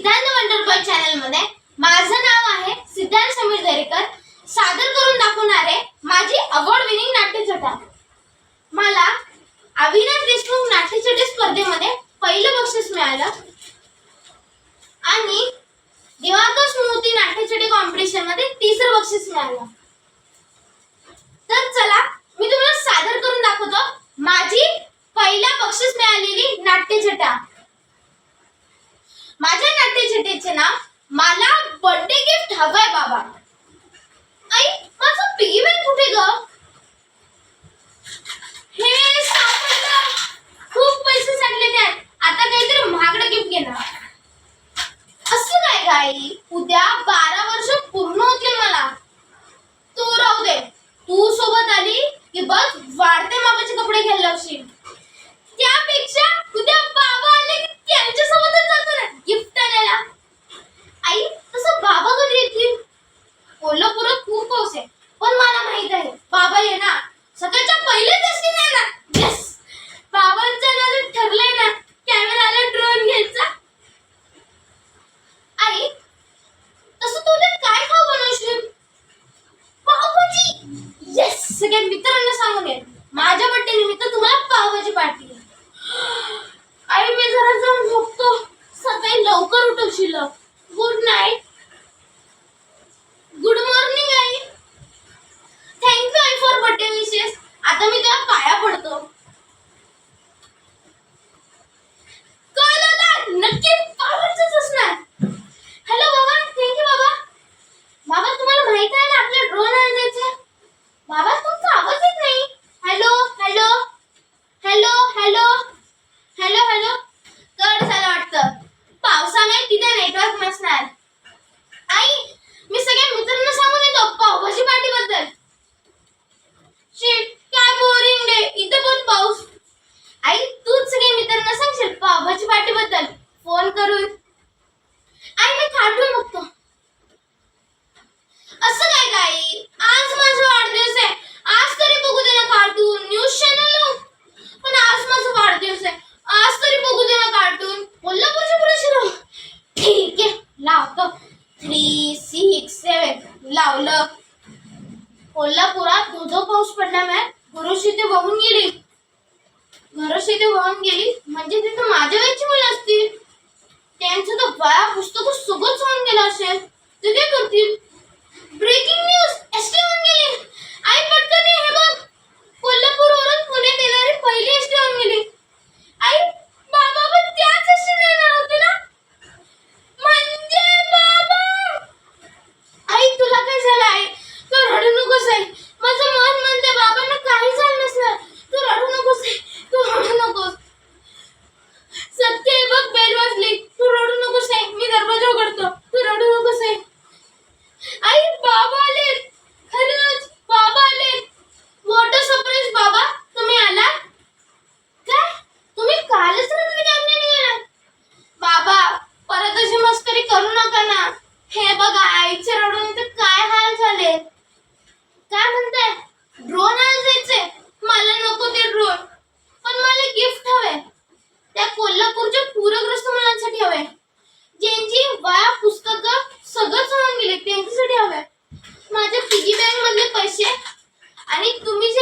सिद्धांत wonder boy चॅनलमध्ये. माझं नाव आहे सिद्धांत समीर दरेकर. सादर करून दाखवणारे माझी अवॉर्ड विनिंग नाट्यछटा. मला अविनाश देशमुख नाट्यछटी स्पर्धेमध्ये पहिलं बक्षीस मिळालं. आणि दिवाकर स्मृती नाट्यछटी कॉम्पिटिशनमध्ये तिसरं बक्षीस मिळालं. तर चला म्हणा मला बर्थडे गिफ्ट हवंय बाबा. आई माझं पिगी बँक कुठे ग? हे ছিল। গুড নাইট नेटवर्क नसणार. आई मी सगळ्या मित्रांना सांगून येतो पावभाजी पार्टी बद्दल धावलं कोल्हापुरात धोधो पाऊस पडल्यामुळे घरोशी ते वाहून गेली. घरोशी ते वाहून गेली. म्हणजे तिथं माझ्या वेळची मुलं असतील. त्यांचं तर बाया पुस्तक सोबत होऊन गेलं असेल. ते काय करतील? ब्रेकिंग न्यूज एसटी होऊन गेली.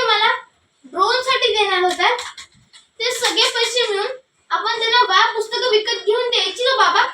मला ड्रोनसाठी देणार होता ते सगळे पैसे मिळून आपण त्यांना बा पुस्तकं विकत घेऊन द्यायची ना बाबा?